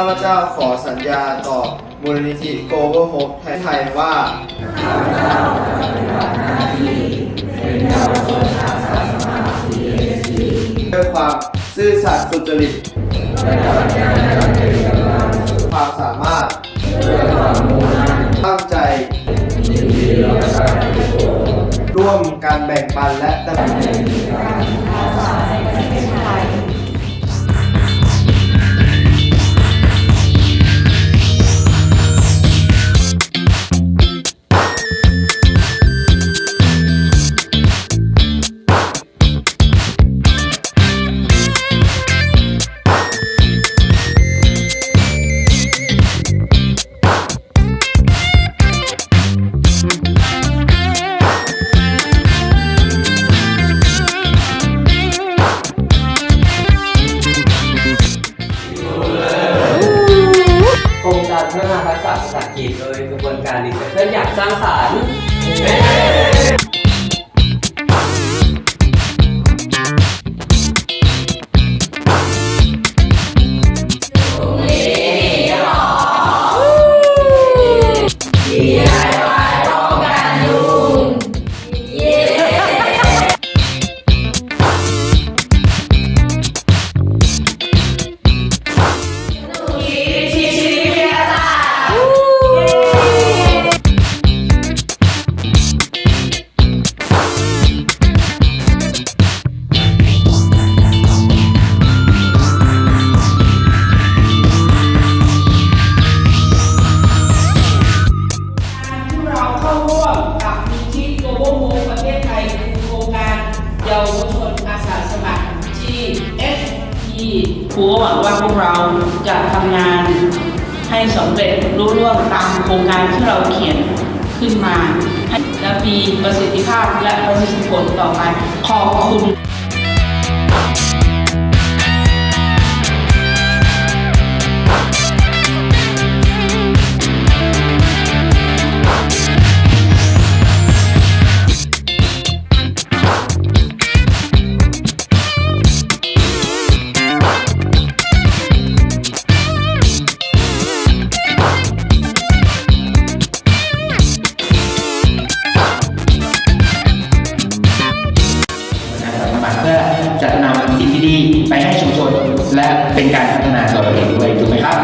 ข้าพเจ้าขอสัญญาต่อมูลนิธิ Global Hope ไทยไทยว่าด้วยความซื่อสัตย์สุจริตความสามารถตั้งใจร่วมการแบ่งปันและดำเนินโครง ฒนาทักษะภาษาอังกฤษโดยกระบวนการรีเสิร์ชเพื่ออยากสร้างสรรค์ อาสาสมัคร GSP ครูก็หวังว่าพวกเราจะทำงานให้สำเร็จรุ่ร่วงตามโครงการที่เราเขียนขึ้นมา ให้และมีประสิทธิภาพและประสิทธิผลต่อไปขอบคุณ และเป็นการพัฒนาตัวเองด้วยถูกไหมครับ